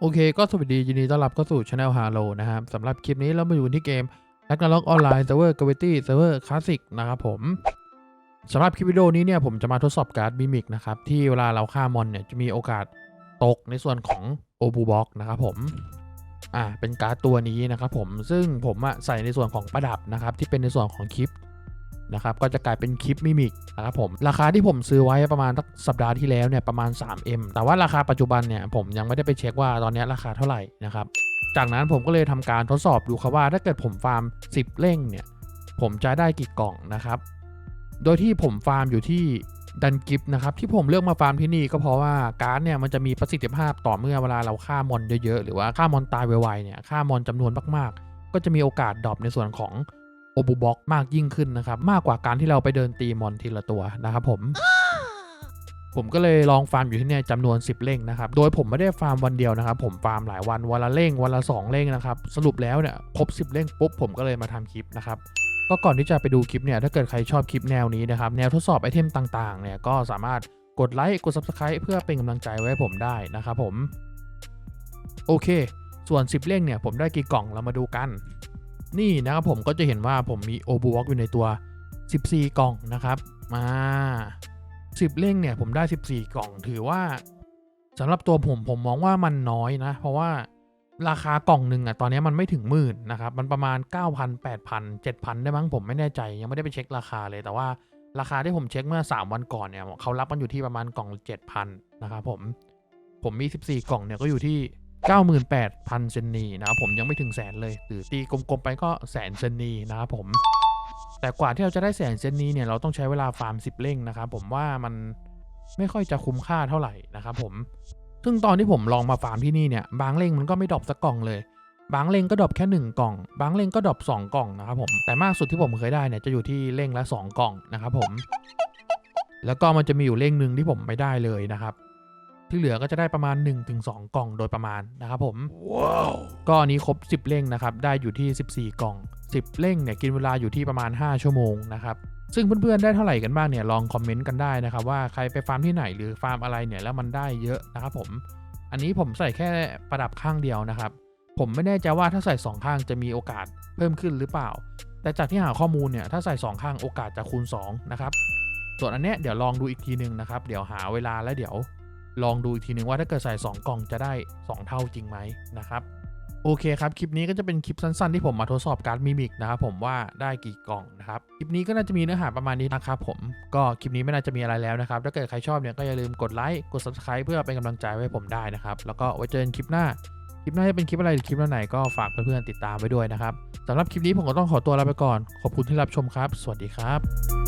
โอเคก็สวัสดียินดีต้อนรับเข้าสู่ช anel Halo นะครับสำหรับคลิปนี้เรามาอยู่ที่เกม Ragnarok Online Server Gravity Server Classic นะครับผมสำหรับคลิปวิดีโอนี้เนี่ยผมจะมาทดสอบการ์ดมิมิกนะครับที่เวลาเราฆ่ามอนเนี่ยจะมีโอกาสตกในส่วนของโอบูบ็อกนะครับผมอ่าเป็นการ์ดตัวนี้นะครับผมซึ่งผมอะใส่ในส่วนของประดับนะครับที่เป็นในส่วนของคลิป นะครับก็จะกลายเป็นคลิปมิมิกนะครับผมราคาที่ผมซื้อไว้ประมาณสักสัปดาห์ที่แล้วเนี่ยประมาณ 3M แต่ว่าราคาปัจจุบันเนี่ยผมยังไม่ได้ไปเช็คว่าตอนนี้ราคาเท่าไหร่นะครับจากนั้นผมก็เลยทำการทดสอบดูครับว่าถ้าเกิดผมฟาร์ม 10 เร่งเนี่ยผมจะได้กี่กล่องนะครับ โดยที่ผมฟาร์มอยู่ที่ดันกิฟนะครับที่ผมเลือกมาฟาร์มที่นี่ก็เพราะว่าการ์ดเนี่ยมันจะมีประสิทธิภาพต่อเมื่อเวลาเราฆ่ามอนเยอะๆ หรือว่าฆ่ามอนตายไวๆเนี่ยฆ่ามอนจำนวนมากๆ ก็จะมีโอกาสดรอปในส่วนของ โอบูบ็อกมากยิ่งขึ้นนะครับ มากกว่าการที่เราไปเดินตีมอนทีละตัวนะครับผม ผมก็เลยลองฟาร์มอยู่ที่เนี่ยจำนวน 10เร่งนะครับ โดยผมไม่ได้ฟาร์มวันเดียวนะครับ ผมฟาร์มหลายวันวันละเร่งวันละ 2เร่งนะครับ สรุปแล้วเนี่ยครบ 10เร่งปุ๊บผมก็เลยมาทำคลิปนะครับก็ก่อนที่จะไปดูคลิปเนี่ยถ้าเกิดใครชอบคลิปแนวนี้นะครับ แนวทดสอบไอเทมต่างๆเนี่ยก็สามารถกดไลค์กด Subscribe เพื่อเป็นกำลังใจไว้ผมได้นะครับผม โอเค ส่วน 10เร่งเนี่ยผมได้กี่กล่องเรามาดูกัน นี่นะครับผมก็จะเห็นว่าผมมีโอบูวอกอยู่ในตัว 14 กล่องนะครับมา10เร่งเนี่ยผมได้ 14 กล่องถือว่าสำหรับตัวผมผมมองว่ามันน้อยนะ เพราะว่าราคากล่องหนึ่งอะตอนนี้มันไม่ถึงหมื่นนะครับ มันประมาณ 9,000 8,000 7,000 ได้มั้งผมไม่แน่ใจ ยังไม่ได้ไปเช็คราคาเลยแต่ว่าราคาที่ผมเช็คเมื่อ 3 วันก่อนเนี่ยเขารับมันอยู่ที่ประมาณกล่อง 7,000 นะครับผมผมมี 14 กล่องเนี่ยก็อยู่ที่ 98,000 เซนนีนะครับผมยังไม่ถึงแสนเลยหรือตีกลมๆไปก็แสนเซนนีนะครับผม แต่กว่าที่เราจะได้แสนเซนนีเนี่ยเราต้องใช้เวลาฟาร์ม 10 เร่งนะครับผมว่ามันไม่ค่อยจะคุ้มค่าเท่าไหร่นะครับผม ซึ่งตอนที่ผมลองมาฟาร์มที่นี่เนี่ยบางเร่งมันก็ไม่ดรอปสักกล่องเลย บางเร่งก็ดรอปแค่ 1 กล่อง บางเร่งก็ดรอป2กล่องนะครับผม แต่มากสุดที่ผมเคยได้เนี่ยจะอยู่ที่เร่งละ 2 กล่องนะครับผม แล้วก็มันจะมีอยู่เร่งหนึ่งที่ผมไม่ได้เลยนะครับ ที่เหลือก็จะได้ประมาณ 1-2 กล่องโดยประมาณนะครับผมก็อันนี้ครบ 10เร่งนะครับ ได้อยู่ที่ 14 กล่อง 10เร่งเนี่ยกินเวลาอยู่ที่ประมาณ 5 ชั่วโมงนะครับซึ่งเพื่อนๆได้เท่าไหร่กันบ้างเนี่ยลองคอมเมนต์กันได้นะครับว่าใครไปฟาร์มที่ไหนหรือฟาร์มอะไรเนี่ยแล้วมันได้เยอะนะครับผม อันนี้ผมใส่แค่ประดับข้างเดียวนะครับ ผมไม่แน่ใจว่าถ้าใส่ 2 ข้างจะมีโอกาสเพิ่มขึ้นหรือเปล่า แต่จากที่หาข้อมูลเนี่ยถ้าใส่ 2 ข้างโอกาสจะคูณ2นะครับส่วนอันเนี้ยเดี๋ยวลองดูอีกทีนึงนะครับ เดี๋ยวหาเวลาแล้วเดี๋ยว ลองดูอีกทีนึงว่าถ้าเกิดใส่ 2 กล่องจะได้ 2 เท่าจริงไหมนะครับโอเคครับ คลิปนี้ก็จะเป็นคลิปสั้นๆ ที่ผมมาทดสอบการ์ดมิมิกนะครับผมว่าได้กี่กล่องนะครับ คลิปนี้ก็น่าจะมีเนื้อหาประมาณนี้นะครับผม ก็คลิปนี้ไม่น่าจะมีอะไรแล้วนะครับ ถ้าเกิดใครชอบเนี่ยก็อย่าลืมกดไลค์ กด subscribe เพื่อเป็นกำลังใจให้ผมได้นะครับ แล้วก็ไว้เจอกันคลิปหน้า คลิปหน้าจะเป็นคลิปอะไรหรือคลิปไหนก็ฝากเพื่อนๆติดตามไว้ด้วยนะครับสำหรับคลิปนี้ผมก็ต้องขอตัวลาไปก่อน ขอบคุณที่รับชมครับ สวัสดีครับ